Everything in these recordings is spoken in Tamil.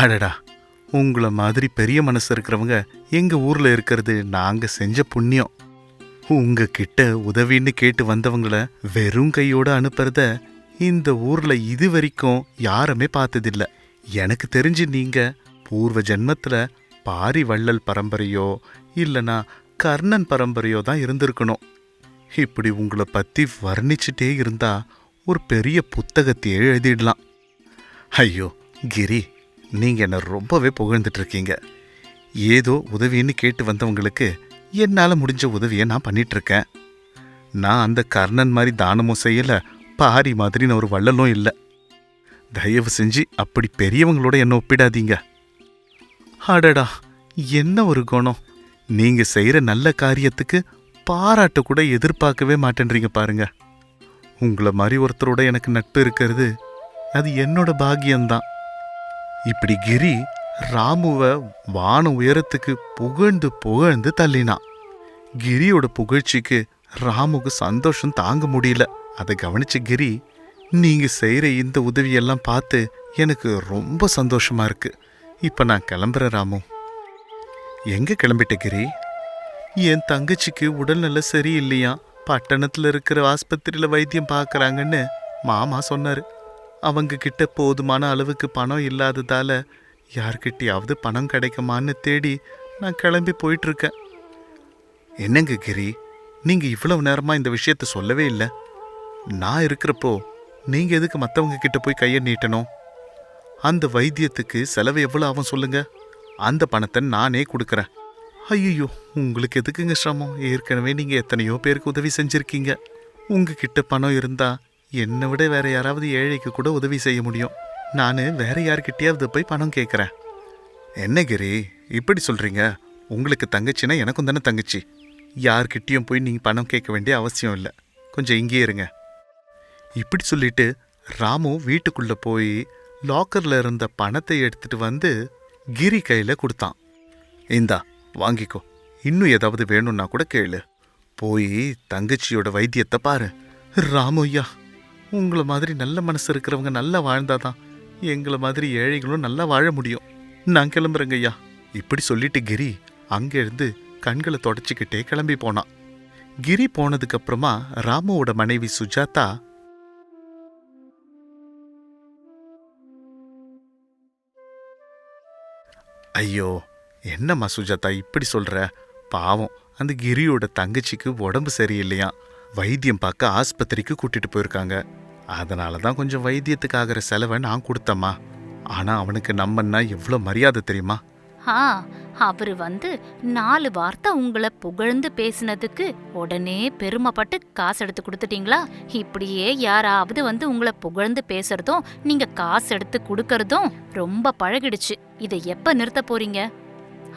அடடா உங்களை மாதிரி பெரிய மனசு இருக்கிறவங்க எங்க ஊரில் இருக்கிறது நாங்கள் செஞ்ச புண்ணியம். உங்ககிட்ட உதவின்னு கேட்டு வந்தவங்கள வெறும் கையோட அனுப்புறத இந்த ஊர்ல இது வரைக்கும் யாருமே பார்த்ததில்ல. எனக்கு தெரிஞ்சு நீங்க பூர்வ ஜென்மத்துல பாரி வள்ளல் பரம்பரையோ இல்லைனா கர்ணன் பரம்பரையோ தான் இருந்திருக்கணும். இப்படி உங்களை பத்தி வர்ணிச்சுட்டே இருந்தா ஒரு பெரிய புத்தகத்தையே எழுதிடலாம். ஐயோ கிரி. நீங்கள் என்னை ரொம்பவே புகழ்ந்துட்டு இருக்கீங்க ஏதோ உதவின்னு கேட்டு வந்தவங்களுக்கு என்னால் முடிஞ்ச உதவியை நான் பண்ணிகிட்ருக்கேன் நான் அந்த கர்ணன் மாதிரி தானமும் செய்யலை பாரி மாதிரி நான் ஒரு வள்ளலும் இல்லை. தயவு செஞ்சு அப்படி பெரியவங்களோட என்ன ஒப்பிடாதீங்க. அடடா என்ன ஒரு குணம். நீங்கள் செய்கிற நல்ல காரியத்துக்கு பாராட்ட கூட எதிர்பார்க்கவே மாட்டேன்றீங்க பாருங்க. உங்களை மாதிரி ஒருத்தரோட எனக்கு நட்பு இருக்கிறது அது என்னோட பாக்கியம்தான். இப்படி கிரி ராமுவ வான உயரத்துக்கு புகழ்ந்து புகழ்ந்து தள்ளினான் கிரியோட புகழ்ச்சிக்கு ராமுக்கு சந்தோஷம் தாங்க முடியல. அதை கவனிச்ச கிரி நீங்க செய்கிற இந்த உதவியெல்லாம் பார்த்து எனக்கு ரொம்ப சந்தோஷமா இருக்கு. இப்போ நான் கிளம்புறேன் ராமு. எங்க கிளம்பிட்ட கிரி? என் தங்கச்சிக்கு உடல்நல சரியில்லையா பட்டணத்தில் இருக்கிற ஆஸ்பத்திரியில் வைத்தியம் பார்க்குறாங்கன்னு மாமா சொன்னார். அவங்க கிட்ட போதுமான அளவுக்கு பணம் இல்லாததால யார்கிட்டயாவது பணம் கிடைக்குமான்னு தேடி நான் கிளம்பி போயிட்டு இருக்கேன் என்னங்க கிரி நீங்க இவ்வளவு நேரமா இந்த விஷயத்த சொல்லவே இல்லை. நான் இருக்கிறப்போ நீங்க எதுக்கு மற்றவங்க கிட்ட போய் கையை நீட்டணும்? அந்த வைத்தியத்துக்கு செலவு எவ்வளோ ஆகும் சொல்லுங்க. அந்த பணத்தை நானே கொடுக்குறேன். ஐயோ உங்களுக்கு எதுக்குங்க சிரமம்? ஏற்கனவே நீங்கள் எத்தனையோ பேருக்கு உதவி செஞ்சுருக்கீங்க. உங்ககிட்ட பணம் இருந்தால் என்னை விட வேற யாராவது ஏழைக்கு கூட உதவி செய்ய முடியும். நான் வேற யார்கிட்டயாவது போய் பணம் கேட்குறேன் என்ன கிரி இப்படி சொல்றீங்க? உங்களுக்கு தங்கச்சின்னா எனக்கும் தானே தங்கச்சி. யார்கிட்டயும் போய் நீங்க பணம் கேட்க வேண்டிய அவசியம் இல்லை. கொஞ்சம் இங்கேயே இருங்க. இப்படி சொல்லிட்டு ராமு வீட்டுக்குள்ள போய் லாக்கர்ல இருந்த பணத்தை எடுத்துட்டு வந்து கிரி கையில கொடுத்தான். இந்தா வாங்கிக்கோ. இன்னும் ஏதாவது வேணும்னா கூட கேளு. போய் தங்கச்சியோட வைத்தியத்தை பாரு. ராமு ஐயா. உங்களை மாதிரி நல்ல மனசு இருக்கிறவங்க நல்லா வாழ்ந்தாதான் எங்களை மாதிரி ஏழைகளும் நல்லா வாழ முடியும். நான் கிளம்புறேங்க ஐயா. இப்படி சொல்லிட்டு கிரி அங்கேருந்து கண்களை தொடச்சிக்கிட்டே கிளம்பி போனான். கிரி போனதுக்கப்புறமா ராமுவோட மனைவி சுஜாதா ஐயோ என்னம்மா சுஜாதா இப்படி சொல்ற? பாவம் அந்த கிரியோட தங்கச்சிக்கு உடம்பு சரியில்லையா வைத்தியம் பார்க்க ஆஸ்பத்திரிக்கு கூட்டிட்டு போயிருக்காங்க. அதனால தான் கொஞ்சம் வைத்தியத்துக்கு ஆகிற செலவை நான் கொடுத்தம்மா. ஆனா அவனுக்கு நம்மன்னா எவ்வளோ மரியாதை தெரியுமா? ஆ அவரு வந்து நாலு வார்த்தை உங்களை புகழ்ந்து பேசினதுக்கு உடனே பெருமைப்பட்டு காசு எடுத்து கொடுத்துட்டீங்களா? இப்படியே யாராவது வந்து உங்களை புகழ்ந்து பேசுறதும் நீங்க காசு எடுத்து கொடுக்கறதும் ரொம்ப பழகிடுச்சு. இதை எப்ப நிறுத்த போறீங்க?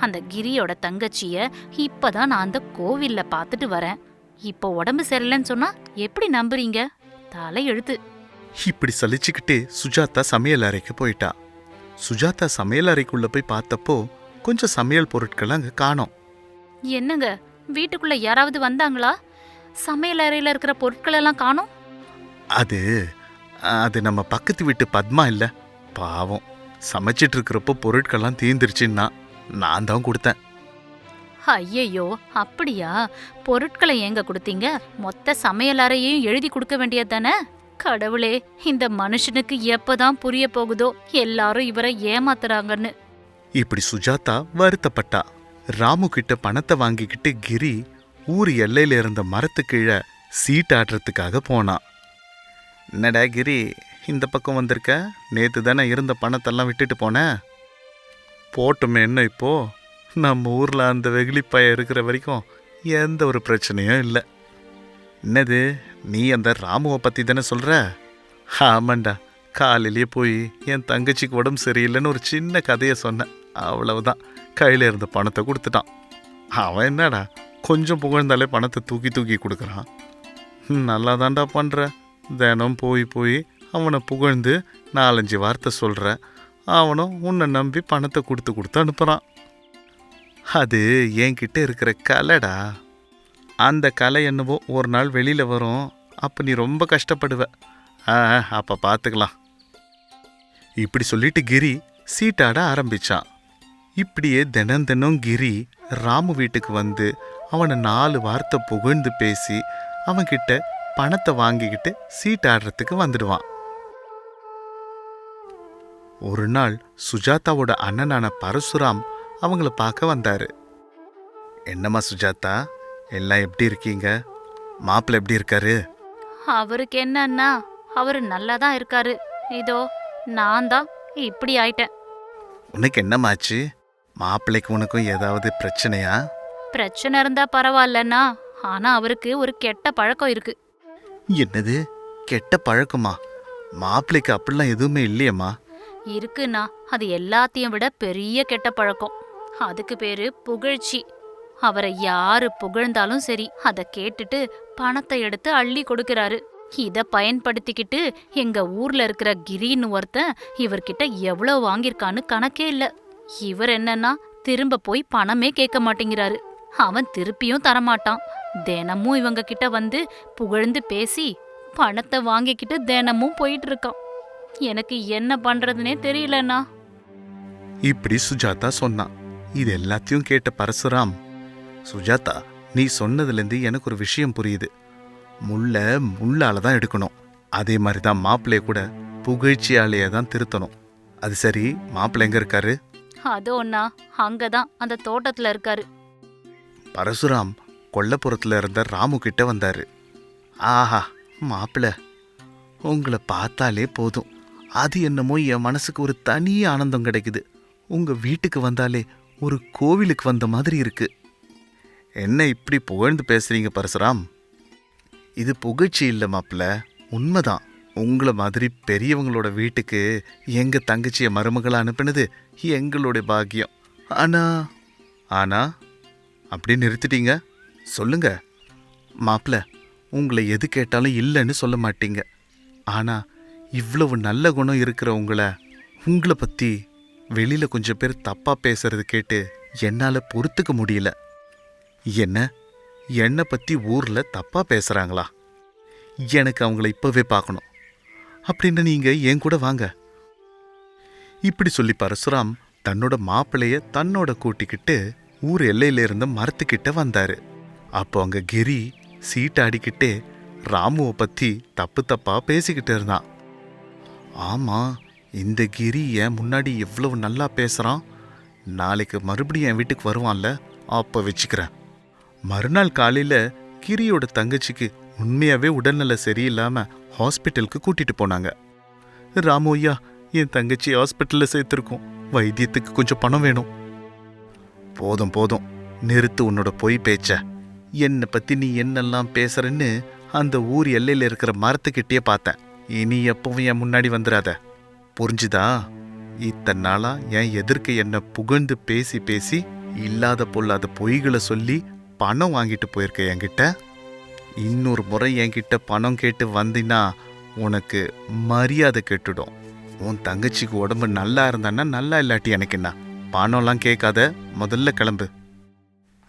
அந்த கிரியோட தங்கச்சிய இப்பதான் நான் அந்த கோவில்ல பார்த்துட்டு வரேன். இப்போ உடம்பு சரியில்லைன்னு சொன்னா எப்படி நம்புறீங்க? தலை எழுத்து. இப்படி சலிச்சுக்கிட்டே சுஜாதா சமையல் அறைக்கு போயிட்டா. சுஜாதா சமையல் அறைக்குள்ள போய் பார்த்தப்போ கொஞ்சம் சமையல் பொருட்கள் அங்க காணோம். என்னங்க? வீட்டுக்குள்ள யாராவது வந்தாங்களா? சமையல் அறையில இருக்கிற பொருட்கள் எல்லாம் காணோம்? அது அது நம்ம பக்கத்து வீட்டு பத்மா இல்ல. பாவம். சமைச்சிட்டு இருக்கிறப்போ பொருட்கள்லாம் தீந்துருச்சுன்னா நான் தான் கொடுத்தேன். ஐயையோ அப்படியா? பொருட்களை ஏங்க கொடுத்தீங்க? மொத்த சமையலறையையும் எழுதி கொடுக்க வேண்டியது தானே? கடவுளே இந்த மனுஷனுக்கு எப்பதான் புரிய போகுதோ எல்லாரும் இவரை ஏமாத்துறாங்கன்னு. இப்படி சுஜாதா வருத்தப்பட்டா. ராமு கிட்ட பணத்தை வாங்கிக்கிட்டு கிரி ஊர் எல்லையில இருந்த மரத்து கீழே சீட்டாடுறதுக்காக போனான் என்னடா கிரி இந்த பக்கம் வந்திருக்க? நேத்து தானே இருந்த பணத்தெல்லாம் விட்டுட்டு போனேன் போட்டுமே என்ன இப்போ? நம்ம ஊரில் அந்த வெகுளிப்பாய இருக்கிற வரைக்கும் எந்த ஒரு பிரச்சனையும் இல்லை. என்னது நீ அந்த ராமுவை பற்றி தானே சொல்கிற ஆமாண்டா காலையிலேயே போய் என் தங்கச்சிக்கு உடம்பு சரியில்லைன்னு ஒரு சின்ன கதையை சொன்னேன். அவ்வளவுதான் கையில் இருந்த பணத்தை கொடுத்துட்டான். அவன் என்னடா கொஞ்சம் புகழ்ந்தாலே பணத்தை தூக்கி தூக்கி கொடுக்குறான். நல்லா தாண்டா பண்ணுற தினம் போய் போய் அவனை புகழ்ந்து நாலஞ்சு வார்த்தை சொல்கிற அவனும் உன்னை நம்பி பணத்தை கொடுத்து கொடுத்து அனுப்புகிறான் அது என்கிட்ட இருக்கிற கலைடா. அந்த கலை என்னவோ ஒரு நாள் வெளியில் வரும். அப்போ நீ ரொம்ப கஷ்டப்படுவ. ஆ அப்போ பார்த்துக்கலாம் இப்படி சொல்லிட்டு கிரி சீட்டாட ஆரம்பிச்சான். இப்படியே தினம் தினம் கிரி ராமு வீட்டுக்கு வந்து அவனை நாலு வார்த்தை புகழ்ந்து பேசி அவன்கிட்ட பணத்தை வாங்கிக்கிட்டு சீட்டாடுறதுக்கு வந்துடுவான். ஒரு நாள் சுஜாதாவோட அண்ணனான பரசுராம் அவங்கள பார்க்க வந்தாரு. என்னம்மா சுஜாதா? எல்லாம் எப்படி இருக்கீங்க? மாப்பிள்ளை எப்படி இருக்காரு? அவருக்கு என்னன்னா அவரு நல்லா தான் இருக்காரு. இதோ நான் தான் இப்படி ஆயிட்டேன். உனக்கு என்னமாச்சு மாப்பிள்ளைக்கு உனக்கும் ஏதாவது பிரச்சனையா? பிரச்சனை இருந்தா பரவாயில்லண்ணா. ஆனா அவருக்கு ஒரு கெட்ட பழக்கம் இருக்கு. என்னது? கெட்ட பழக்கமா? மாப்பிள்ளைக்கு அப்படிலாம் எதுவுமே இல்லையம்மா. இருக்குண்ணா. அது எல்லாத்தையும் விட பெரிய கெட்ட பழக்கம். அதுக்கு பேரு புகழ்ச்சி. அவரை யாரு புகழ்ந்தாலும் சரி அதை கேட்டுட்டு பணத்தை எடுத்து அள்ளி கொடுக்கறாரு. இத பயன்படுத்திக்கிட்டு எங்க ஊர்ல இருக்கிற கிரின்னு ஒருத்தன் இவர்கிட்ட எவ்வளவு வாங்கியிருக்கான்னு கணக்கே இல்ல. இவர் என்னன்னா திரும்ப போய் பணமே கேட்க மாட்டேங்கிறாரு. அவன் திருப்பியும் தரமாட்டான். தினமும் இவங்க கிட்ட வந்து புகழ்ந்து பேசி பணத்தை வாங்கிக்கிட்டு தினமும் போயிட்டு இருக்கான் எனக்கு என்ன பண்றதுனே தெரியலண்ணா. இப்படி சுஜாதா சொன்னான் இது எல்லாத்தையும் கேட்ட பரசுராம் சுஜாதா நீ சொன்னதுலேருந்து எனக்கு ஒரு விஷயம் புரியுது. முள்ள முள்ளால தான் எடுக்கணும். அதே மாதிரி தான் மாப்பிள்ளைய கூட புகழ்ச்சியாலேயே தான் திருத்தணும். அது சரி மாப்பிள்ளை எங்க இருக்காரு? அதோ அண்ணா அங்கதான் அந்த தோட்டத்துல இருக்காரு. பரசுராம் கொல்லப்புறத்துல இருந்த ராமு கிட்ட வந்தாரு. ஆஹா மாப்பிள்ள உங்களை பார்த்தாலே போதும். அது என்னமோ என் மனசுக்கு ஒரு தனி ஆனந்தம் கிடைக்குது. உங்க வீட்டுக்கு வந்தாலே ஒரு கோவிலுக்கு வந்த மாதிரி இருக்கு. என்ன இப்படி புகழ்ந்து பேசுறீங்க பரசுராம்? இது புகழ்ச்சி இல்லை மாப்பிள்ள. உண்மைதான். உங்களை மாதிரி பெரியவங்களோட வீட்டுக்கு எங்க தங்கச்சியை மருமகளை அனுப்பினது எங்களுடைய பாக்கியம். ஆனா ஆனா அப்படி நிறுத்திட்டீங்க? சொல்லுங்க. மாப்பிள்ள உங்களை எது கேட்டாலும் இல்லைன்னு சொல்ல மாட்டீங்க. ஆனா இவ்வளவு நல்ல குணம் இருக்கிற உங்களை உங்களை பற்றி வெளியில கொஞ்சம் பேர் தப்பா பேசுறது கேட்டு என்னால பொறுத்துக்க முடியல. என்ன? என்னை பத்தி ஊர்ல தப்பா பேசுறாங்களா? எனக்கு அவங்கள இப்பவே பார்க்கணும். அப்படின்னு நீங்க என் கூட வாங்க. இப்படி சொல்லி பரசுராம் தன்னோட மாப்பிளைய தன்னோட கூட்டிக்கிட்டு ஊர் எல்லையில இருந்த மரத்துக்கிட்ட வந்தாரு. அப்போ அங்க கிரி சீட்டாடிக்கிட்டே ராமுவை பத்தி தப்பு தப்பா பேசிக்கிட்டு இருந்தான். ஆமா இந்த கிரி முன்னாடி எவ்வளவு நல்லா பேசுகிறான் நாளைக்கு மறுபடியும் என் வீட்டுக்கு வருவான்ல அப்போ வச்சுக்கிறேன். மறுநாள் காலையில் கிரியோட தங்கச்சிக்கு உண்மையாகவே உடல்நல சரியில்லாமல் ஹாஸ்பிட்டலுக்கு கூட்டிகிட்டு போனாங்க. ராமு ஐயா என் தங்கச்சி ஹாஸ்பிட்டலில் சேர்த்துருக்கோம். வைத்தியத்துக்கு கொஞ்சம் பணம் வேணும். போதும் போதும். நிறுத்து உன்னோட பொய் பேச்ச. என்னை பற்றி நீ என்னெல்லாம் பேசுறன்னு அந்த ஊர் எல்லையில் இருக்கிற மரத்துக்கிட்டே பார்த்தேன். இனி எப்பவும் என் முன்னாடி வந்துடாத. புரிஞ்சுதா? இத்தனை நாளா என் எதிர்க்க என்ன புகழ்ந்து பேசி பேசி இல்லாத பொல்லாத பொய்களை சொல்லி பணம் வாங்கிட்டு போயிருக்க என்கிட்ட? இன்னொரு முறை என்கிட்ட பணம் கேட்டு வந்தினா உனக்கு மரியாதை கெட்டுடும். உன் தங்கச்சிக்கு உடம்பு நல்லா இருந்தான்னா நல்லா இல்லாட்டி எனக்கு என்ன? பணம்லாம் கேட்காத முதல்ல கிளம்பு.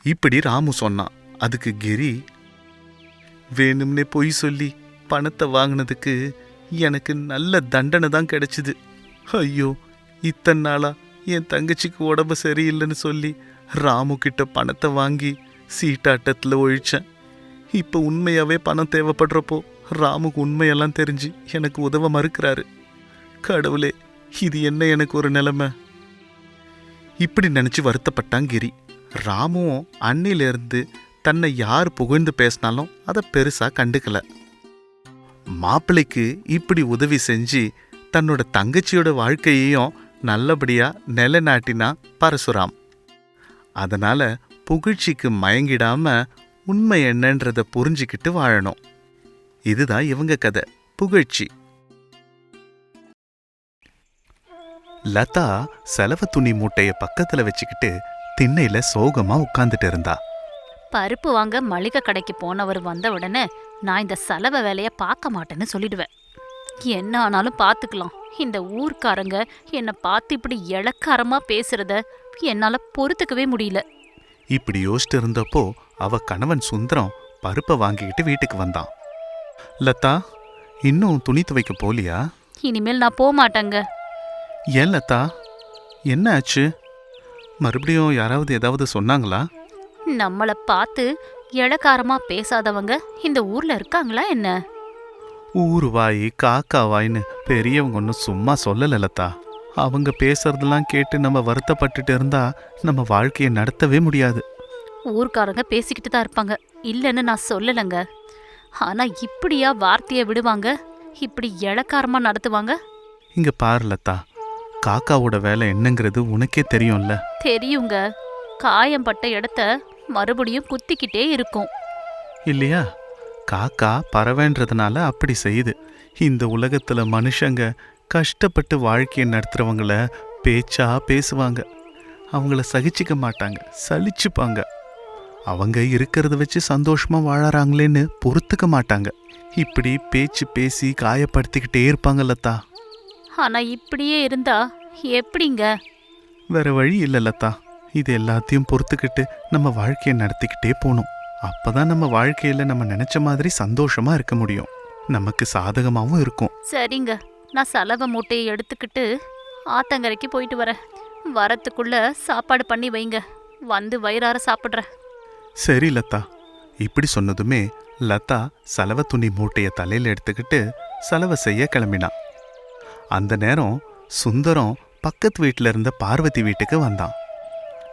இப்படி ராமு சொன்னான். அதுக்கு கிரி வேணும்னே பொய் சொல்லி பணத்தை வாங்கினதுக்கு எனக்கு நல்ல தண்டனை தான் கிடைச்சிது. ஐயோ இத்தனை நாளா என் தங்கச்சிக்கு உடம்பு சரியில்லைன்னு சொல்லி ராமு கிட்ட பணத்தை வாங்கி சீட்டாட்டத்தில் ஒழிச்சேன். இப்போ உண்மையாகவே பணம் தேவைப்படுறப்போ ராமுக்கு உண்மையெல்லாம் தெரிஞ்சு எனக்கு உதவ மறுக்கிறாரு. கடவுளே இது என்ன எனக்கு ஒரு நிலைமை? இப்படி நினச்சி வருத்தப்பட்டான் கிரி. ராமுவும் அன்னிலிருந்து தன்னை யார் புகழ்ந்து பேசினாலும் அதை பெருசாக கண்டுக்கலை. மாப்பிள்ளைக்கு இப்படி உதவி செஞ்சு தன்னோட தங்கச்சியோட வாழ்க்கையையும் நல்லபடியா நிலைநாட்டினா பரசுராம். அதனால புகழ்ச்சிக்கு மயங்கிடாம உண்மை என்னன்றத புரிஞ்சுக்கிட்டு வாழணும். இதுதான் இவங்க கதை. புகழ்ச்சி. லதா செலவு துணி மூட்டைய பக்கத்துல வச்சுக்கிட்டு திண்ணையில சோகமா உட்கார்ந்துட்டு இருந்தா. பருப்பு வாங்க மளிகை கடைக்கு போனவர் வந்த உடனே நான் இந்த செலவை வேலைய பார்க்க மாட்டேன்னு சொல்லிடுவேன். என்ன ஆனாலும் பார்த்துக்கலாம். இந்த ஊர்க்காரங்க என்னை பார்த்து இப்படி இளக்காரமா பேசுறத என்னால பொறுத்துக்கவே முடியல. இப்படி யோசிச்சுட்டு இருந்தப்போ அவ கணவன் சுந்தரம் பருப்பை வாங்கிக்கிட்டு வீட்டுக்கு வந்தான். லதா இன்னும் துணி துவைக்க போலியா? இனிமேல் நான் போக மாட்டேங்க. ஏன் லதா? என்ன ஆச்சு? மறுபடியும் யாராவது ஏதாவது சொன்னாங்களா? நம்மள பார்த்து இளக்காரமா பேசாதவங்க இந்த ஊர்ல இருக்காங்களா என்ன? ஊரு வாய் காக்கா வாயின்னு பெரியவங்க ஒன்றும் சும்மா சொல்லல லதா. அவங்க பேசுறதெல்லாம் கேட்டு நம்ம வருத்தப்பட்டுட்டு இருந்தா நம்ம வாழ்க்கையை நடத்தவே முடியாது. ஊர்க்காரங்க பேசிக்கிட்டு தான் இருப்பாங்க. இல்லைன்னு நான் சொல்லலைங்க. ஆனா இப்படியா வார்த்தையை விடுவாங்க? இப்படி இளக்காரமா நடத்துவாங்க? இங்க பாரு லதா காக்காவோட வேலை என்னங்கிறது உனக்கே தெரியும்ல. தெரியுங்க. காயம்பட்ட இடத்த மறுபடியும் குத்திக்கிட்டே இருக்கும். இல்லையா? காக்கா பறவைன்றதுனால அப்படி செய்யுது. இந்த உலகத்துல மனுஷங்க கஷ்டப்பட்டு வாழ்க்கையை நடத்துறவங்கள பேச்சா பேசுவாங்க. அவங்கள சகிச்சிக்க மாட்டாங்க சலிச்சுப்பாங்க. அவங்க இருக்கிறத வச்சு சந்தோஷமா வாழறாங்களேன்னு பொறுத்துக்க மாட்டாங்க. இப்படி பேச்சு பேசி காயப்படுத்திக்கிட்டே இருப்பாங்க லதா. ஆனா இப்படியே இருந்தா எப்படிங்க? வேற வழி இல்ல லதா. இது எல்லாத்தையும் பொறுத்துக்கிட்டு நம்ம வாழ்க்கையை நடத்திக்கிட்டே போகணும் அப்பதான் நம்ம வாழ்க்கையில நம்ம நினைச்ச மாதிரி சந்தோஷமா இருக்க முடியும். நமக்கு சாதகமாவும் இருக்கும். சரிங்க. நான் சலவை மூட்டையை எடுத்துக்கிட்டு ஆத்தங்கரைக்கு போயிட்டு வரேன். வரத்துக்குள்ள சாப்பாடு பண்ணி வைங்க. வந்து வயிறார சாப்பிட்றேன். சரி லதா. இப்படி சொன்னதுமே லதா சலவை துணி மூட்டைய தலையில எடுத்துக்கிட்டு சலவை செய்ய கிளம்பினான் அந்த நேரம் சுந்தரம் பக்கத்து வீட்டில் இருந்த பார்வதி வீட்டுக்கு வந்தான்.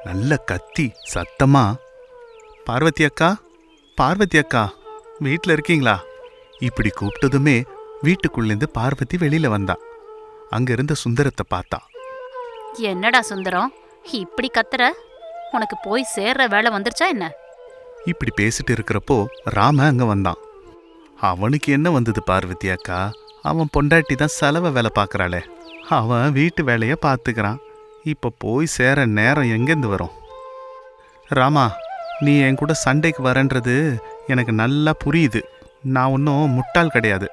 நல்ல கத்தி சத்தமா? பார்வதி அக்கா பார்வதி அக்கா வீட்டில் இருக்கீங்களா? இப்படி கூப்பிட்டதுமே வீட்டுக்குள்ளேருந்து பார்வதி வெளியில வந்தா. அங்க இருந்த சுந்தரத்தை பார்த்தா. என்னடா சுந்தரம் இப்படி கத்துற? உனக்கு போய் சேர்ற வேலை வந்துருச்சா என்ன? இப்படி பேசிட்டு இருக்கிறப்போ ராம அங்க வந்தான் அவனுக்கு என்ன வந்தது பார்வதி அக்கா? அவன் பொண்டாட்டி தான் செலவை வேலை பார்க்கறாளே. அவன் வீட்டு வேலையை பார்த்துக்கிறான். இப்போ போய் சேர நேரம் எங்கேருந்து வரும்? ராமா நீ என் கூட சண்டைக்கு வரன்றது எனக்கு நல்லா புரியுது. நான் ஒன்றும் முட்டாள் கிடையாது.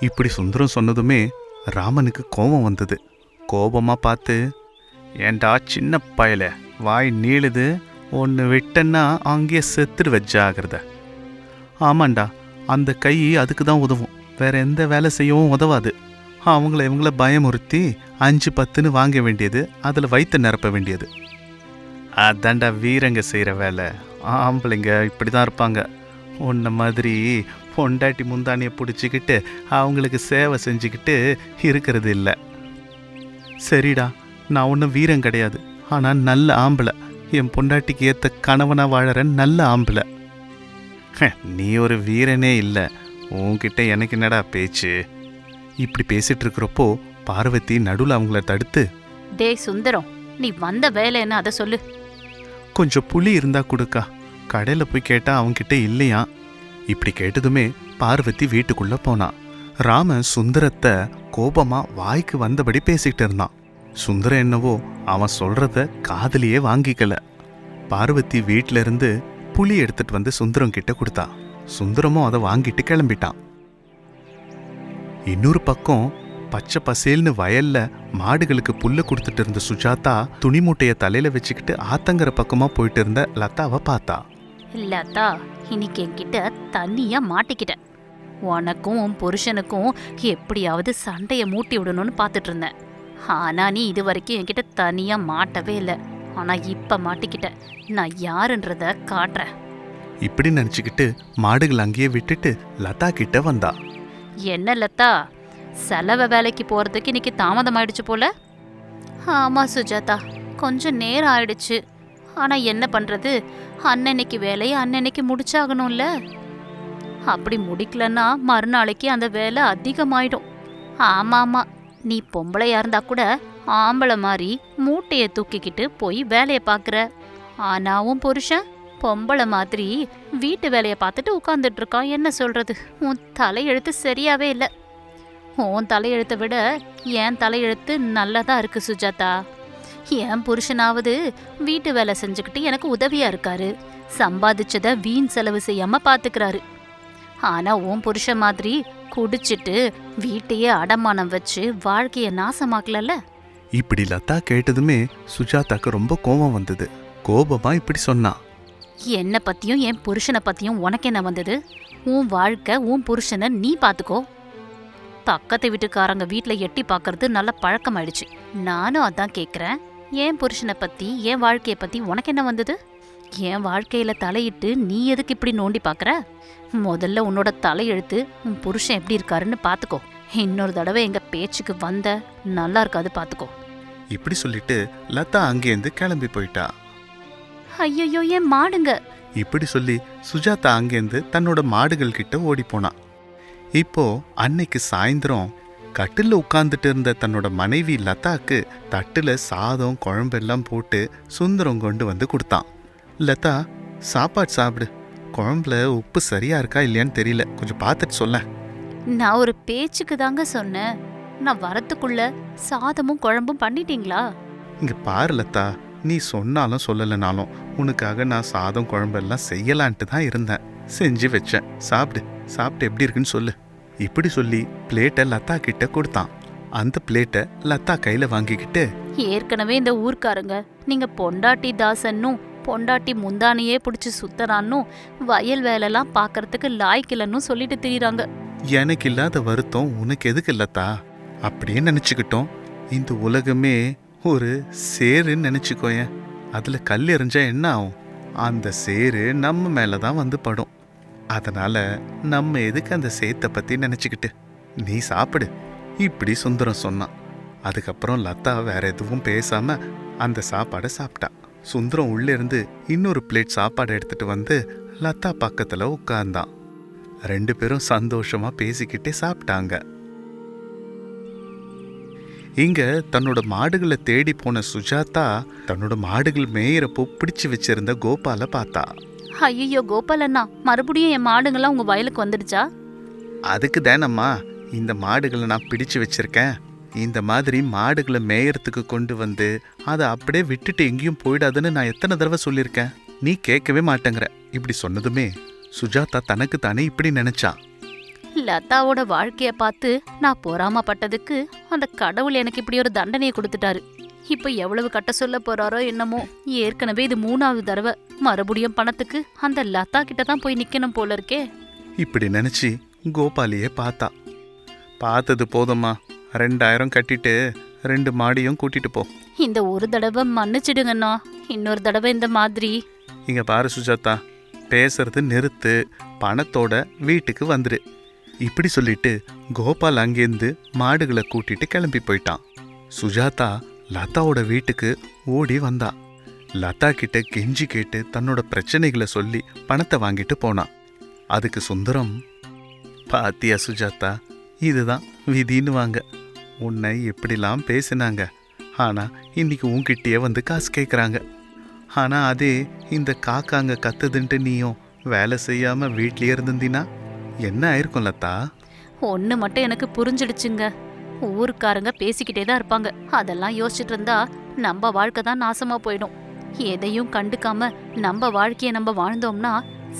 இப்படி சுந்தரம் சொன்னதுமே ராமனுக்கு கோபம் வந்தது. கோபமாக பார்த்து ஏண்டா சின்ன பயல வாய் நீளுது ஒன்று விட்டன்னா அங்கேயே செத்துடு வச்சாகிறத. ஆமாண்டா அந்த கை அதுக்கு தான் உதவும். வேற எந்த வேலை செய்யவும் உதவாது. அவங்கள இவங்கள பயமுறுத்தி அஞ்சு பத்துன்னு வாங்க வேண்டியது அதில் வயிற்று நிரப்ப வேண்டியது. அதாண்டா வீரங்க செய்கிற வேலை. ஆம்பளைங்க இப்படி தான் இருப்பாங்க. உன்ன மாதிரி பொண்டாட்டி முந்தானியை பிடிச்சிக்கிட்டு அவங்களுக்கு சேவை செஞ்சுக்கிட்டு இருக்கிறது இல்லை. சரிடா நான் ஒன்றும் வீரம் கிடையாது. ஆனால் நல்ல ஆம்பளை. என் பொண்டாட்டிக்கு ஏற்ற கணவனாக வாழற நல்ல ஆம்பளை. நீ ஒரு வீரனே இல்லை. உன்கிட்ட எனக்கு என்னடா பேச்சு? இப்படி பேசிட்டு இருக்கிறப்போ பார்வதி நடுவில் அவங்கள தடுத்து டேய் சுந்தரம் நீ வந்த வேலை என்ன அதை சொல்லு. கொஞ்சம் புளி இருந்தா கொடுக்கா. கடையில் போய் கேட்டா அவன்கிட்ட இல்லையா? இப்படி கேட்டதுமே பார்வதி வீட்டுக்குள்ள போனான் ராமன் சுந்தரத்தை கோபமா வாய்க்கு வந்தபடி பேசிக்கிட்டு இருந்தான். சுந்தரம் என்னவோ அவன் சொல்றத காதுலயே வாங்கிக்கல. பார்வதி வீட்ல இருந்து புளி எடுத்துட்டு வந்து சுந்தரம் கிட்ட கொடுத்தா. சுந்தரமும் அதை வாங்கிட்டு கிளம்பிட்டான். இன்னொரு பக்கம் பச்சை பசேல்னு வயல்ல மாடுகளுக்கு புல்ல கொடுத்துட்டு இருந்த சுஜாதா துணி மூட்டைய தலையில வச்சுக்கிட்டு ஆத்தங்கர பக்கமா போயிட்டு இருந்த லதாவை பார்த்தா. இல்லாத்தா இன்னைக்கு என்கிட்ட தண்ணியா மாட்டிக்கிட்டேன் உனக்கும் உன் புருஷனுக்கும் எப்படியாவது சண்டைய மூட்டி விடணும்னு பார்த்துட்டு இருந்தேன். ஆனா நீ இது வரைக்கும் என்கிட்ட தனியா மாட்டவே இல்லை. ஆனா இப்ப மாட்டிக்கிட்ட. நான் யாருன்றத காட்டுறேன். இப்படி நினைச்சுக்கிட்டு மாடுகள் அங்கேயே விட்டுட்டு லதா கிட்ட வந்தா. என்ன லதா? செலவை வேலைக்கு போகிறதுக்கு இன்னைக்கு தாமதம் ஆயிடுச்சு போல? ஆமாம் சுஜாதா கொஞ்சம் நேரம் ஆயிடுச்சு. ஆனால் என்ன பண்ணுறது அன்னன்னைக்கு வேலையை அன்னன்னைக்கு முடிச்சாகணும்ல? அப்படி முடிக்கலன்னா மறுநாளைக்கு அந்த வேலை அதிகமாயிடும். ஆமாம் ஆமாம் நீ பொம்பளையாக இருந்தால் கூட ஆம்பளை மாதிரி மூட்டையை தூக்கிக்கிட்டு போய் வேலையை பார்க்குற. ஆனாவும் புருஷன் பொம்பளை மாதிரி வீட்டு வேலையை பார்த்துட்டு உட்காந்துட்டு இருக்கான் என்ன சொல்றது? உன் தலையெழுத்து சரியாவே இல்லை. உன் தலையெழுத்தை விட என் தலையெழுத்து நல்லதா இருக்கு சுஜாதா. என் புருஷனாவது வீட்டு வேலை செஞ்சுக்கிட்டு எனக்கு உதவியா இருக்காரு. சம்பாதிச்சதை வீண் செலவு செய்யாம பாத்துக்கிறாரு. ஆனா உன் புருஷன் மாதிரி குடிச்சிட்டு வீட்டையே அடமானம் வச்சு வாழ்க்கைய நாசமாக்கலல்ல? இப்படி லதா கேட்டதுமே சுஜாதாக்கு ரொம்ப கோபம் வந்தது. கோபமா இப்படி சொன்னா. என்னை பற்றியும் என் புருஷனை பற்றியும் உனக்கு என்ன வந்தது? உன் வாழ்க்கை உன் புருஷனை நீ பார்த்துக்கோ பக்கத்து வீட்டுக்காரங்க வீட்டில் எட்டி பார்க்கறது நல்ல பழக்கமாயிடுச்சு. நானும் அதான் கேட்குறேன் என் புருஷனை பற்றி என் வாழ்க்கையை பற்றி உனக்கு என்ன வந்தது? என் வாழ்க்கையில் தலையிட்டு நீ எதுக்கு இப்படி நோண்டி பார்க்குற முதல்ல உன்னோட தலையெழுத்து உன் புருஷன் எப்படி இருக்காருன்னு பார்த்துக்கோ இன்னொரு தடவை எங்கள் பேச்சுக்கு வந்த நல்லா இருக்காது பார்த்துக்கோ இப்படி சொல்லிட்டு லதா அங்கேருந்து கிளம்பி போயிட்டா. ஐயோ என் மாடுங்க? இப்படி சொல்லி சுஜாதா அங்கேருந்து தன்னோட மாடுகள் கிட்ட ஓடி போனான் இப்போ அன்னைக்கு சாயந்தரம் கட்டில்ல உட்கார்ந்துட்டு இருந்த தன்னோட மனைவி லதாக்கு தட்டுல சாதம் குழம்பெல்லாம் போட்டு சுந்தரம் கொண்டு வந்து கொடுத்தான். லதா சாப்பாடு சாப்பிடு. குழம்புல உப்பு சரியா இருக்கா இல்லையான்னு தெரியல. கொஞ்சம் பார்த்துட்டு சொல்ல நான் ஒரு பேச்சுக்கு தாங்க சொன்னேன். நான் வரத்துக்குள்ள சாதமும் குழம்பும் பண்ணிட்டீங்களா? இங்க பாரு லதா. நீ சொன்னாலும் சொல்லலைனாலும் உனக்காக நான் சாதம் குழம்பெல்லாம் செய்யலான்ட்டு தான் இருந்தேன். செஞ்சு வச்சேன். சாப்பிடு. சாப்பிட்டு எப்படி இருக்குன்னு சொல்லு. இப்படி சொல்லி பிளேட்டை லதா கிட்ட கொடுத்தான். அந்த பிளேட்டை லதா கையில வாங்கிக்கிட்டு ஏற்கனவே இந்த ஊர்க்காரங்க நீங்க பொண்டாட்டி தாசன்னும் பொண்டாட்டி முந்தானையே புடிச்சு சுத்தறான்னும் வயல் வேலைலாம் பார்க்கறதுக்கு லாய்க்கில்லன்னு சொல்லிட்டு திரியுறாங்க. எனக்கு இல்லாத வருத்தம் உனக்கு எதுக்கு லதா? அப்படியே நினைச்சுக்கிட்டோம். இந்த உலகமே ஒரு சேருன்னு நினச்சிக்கோயேன். அதில் கல் எறிஞ்சா என்ன ஆகும்? அந்த சேரு நம்ம மேலே தான் வந்து படும். அதனால் நம்ம எதுக்கு அந்த சேத்தை பற்றி நினச்சிக்கிட்டு? நீ சாப்பிடு. இப்படி சுந்தரம் சொன்னான். அதுக்கப்புறம் லதா வேற எதுவும் பேசாமல் அந்த சாப்பாடை சாப்பிட்டா. சுந்தரம் உள்ளே இருந்து இன்னொரு பிளேட் சாப்பாடு எடுத்துட்டு வந்து லதா பக்கத்தில் உட்கார்ந்தான். ரெண்டு பேரும் சந்தோஷமாக பேசிக்கிட்டே சாப்பிட்டாங்க. இங்க தன்னோட மாடுகளை தேடி போன சுஜாதா தன்னோட மாடுகள் மேயிறப்போ பிடிச்சு வச்சிருந்த கோபால பார்த்தா. ஐயோ கோபாலண்ணா மறுபடியும் என் மாடுங்கெல்லாம் உங்க வயலுக்கு வந்துடுச்சா? அதுக்கு தானம்மா இந்த மாடுகளை நான் பிடிச்சு வச்சிருக்கேன். இந்த மாதிரி மாடுகளை மேயறதுக்கு கொண்டு வந்து அதை அப்படியே விட்டுட்டு எங்கேயும் போயிடாதுன்னு நான் எத்தனை தடவை சொல்லியிருக்கேன். நீ கேட்கவே மாட்டேங்கிற. இப்படி சொன்னதுமே சுஜாதா தனக்கு தானே இப்படி நினைச்சா. லதாவோட வாழ்க்கைய பார்த்து நான் பொறாமப்பட்டதுக்கு அந்த கடவுள் எனக்கு இப்படி ஒரு தண்டனையை கொடுத்துட்டாரு. இப்ப எவ்வளவு கட்ட சொல்ல போறாரோ என்னமோ ஏற்கனவே இது மூணாவது தடவை. மறுபடியும் பணத்துக்கு அந்த லதா கிட்ட தான் போய் நிக்கணும் போல இருக்கே. இப்படி நினைச்சு கோபாலியே பார்த்தா. பார்த்தது போதும்மா. ரெண்டாயிரம் கட்டிட்டு ரெண்டு மாடியும் கூட்டிட்டு போ. இந்த ஒரு தடவை மன்னிச்சிடுங்கண்ணா. இன்னொரு தடவை இந்த மாதிரி. இங்க பாரு சுஜாதா. பேசுறது நிறுத்து. பணத்தோட வீட்டுக்கு வந்துடு இப்படி சொல்லிட்டு கோபால் அங்கேருந்து மாடுகளை கூட்டிட்டு கிளம்பி போயிட்டான். சுஜாதா லதாவோட வீட்டுக்கு ஓடி வந்தா. லதா கிட்ட கெஞ்சி கேட்டு தன்னோட பிரச்சனைகளை சொல்லி பணத்தை வாங்கிட்டு போனான் அதுக்கு சுந்தரம் பாத்தியா சுஜாதா இதுதான் விதின்னு வாங்க. உன்னை எப்படிலாம் பேசினாங்க ஆனா இன்னைக்கு உன்கிட்டயே வந்து காசு கேட்குறாங்க ஆனா அதே இந்த காக்காங்க கத்துதுன்ட்டு நீயும் வேலை செய்யாம வீட்லயே இருந்திருந்தீனா என்ன ஆயிருக்கும் லதா? ஒண்ணு மட்டும் எனக்கு புரிஞ்சிடுச்சுங்க. ஊருக்காரங்க பேசிக்கிட்டே தான் இருப்பாங்க. அதெல்லாம் யோசிச்சுட்டு இருந்தா நம்ம வாழ்க்கை தான் நாசமா போயிடும். எதையும் கண்டுக்காம நம்ம வாழ்க்கைய நம்ம வாழ்ந்தோம்னா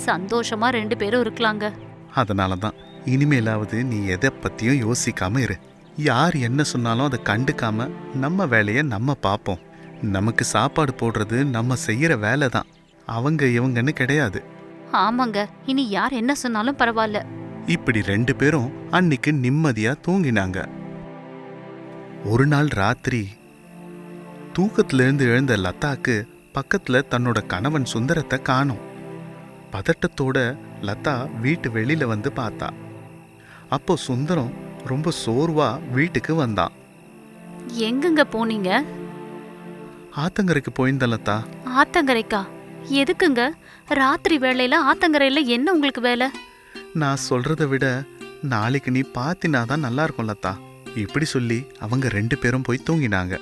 சந்தோஷமா ரெண்டு பேரும் இருக்கலாங்க. அதனால தான். இனிமேலாவது நீ எதை பத்தியும் யோசிக்காம இரு. யார் என்ன சொன்னாலும் அதை கண்டுக்காம நம்ம வேலையை நம்ம பார்ப்போம். நமக்கு சாப்பாடு போடுறது நம்ம செய்யற வேலை தான். அவங்க இவங்கன்னு கிடையாது. ஆமாங்க. இனி யார் என்ன சொன்னாலும் பரவாயில்ல. இப்படி ரெண்டு பேரும் அன்னைக்கு நிம்மதியா தூங்கினாங்க. ஒரு நாள் ராத்திரி தூக்கத்துல இருந்து எழுந்த லதாக்கு பக்கத்துல தன்னோட கணவன் சுந்தரத்தை காணோம். பதட்டத்தோட லதா வீட்டு வெளியில வந்து பார்த்தா. அப்போ சுந்தரம் ரொம்ப சோர்வா வீட்டுக்கு வந்தான் எங்கங்க போனீங்க? ஆத்தங்கரைக்கு போயிருந்த லதா. ஆத்தங்கரைக்கா? எதுக்குங்க? ராத்திரி வேளையில ஆத்தங்கரையில என்ன உங்களுக்கு வேலை? நான் சொல்றத விட நாளைக்கு நீ பார்த்தினா தான் நல்லா இருக்கும் லதா. இப்படி சொல்லி அவங்க ரெண்டு பேரும் போய் தூங்கினாங்க.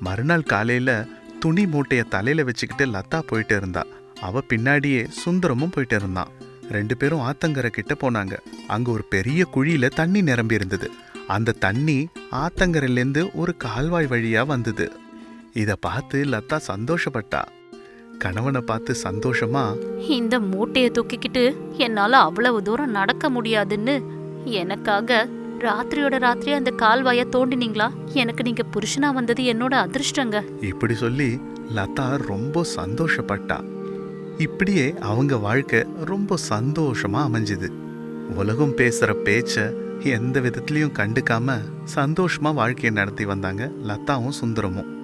மறுநாள் காலையில துணி மூட்டைய தலையில வச்சுக்கிட்டு லதா போயிட்டு இருந்தா. அவ பின்னாடியே சுந்தரமும் போயிட்டு இருந்தான் ரெண்டு பேரும் ஆத்தங்கரை கிட்ட போனாங்க. அங்க ஒரு பெரிய குழியில தண்ணி நிரம்பி இருந்தது. அந்த தண்ணி ஆத்தங்கரையிலேருந்து ஒரு கால்வாய் வழியா வந்தது. இத பார்த்து லதா சந்தோஷப்பட்டா. கணவனை பார்த்து சந்தோஷமா? இந்த மூட்டையை தூக்கிக்கிட்டு என்னால அவ்வளவு தூரம் நடக்க முடியாதுன்னு எனக்காக ராத்திரியோட ராத்திரி அந்த கால்வாய தோண்டினீங்களா? எனக்கு நீங்க புருஷனா வந்தது என்னோட அதிர்ஷ்டங்க. இப்படி சொல்லி லதா ரொம்ப சந்தோஷப்பட்டா. இப்படியே அவங்க வாழ்க்கை ரொம்ப சந்தோஷமா அமைஞ்சுது. உலகம் பேசுற பேச்ச எந்த விதத்துலயும் கண்டுக்காம சந்தோஷமா வாழ்க்கையை நடத்தி வந்தாங்க லதாவும் சுந்தரமும்.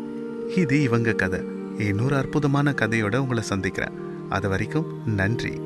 இது இவங்க கதை. இன்னொரு அற்புதமான கதையோட உங்களை சந்திக்கிறேன். அது வரைக்கும் நன்றி.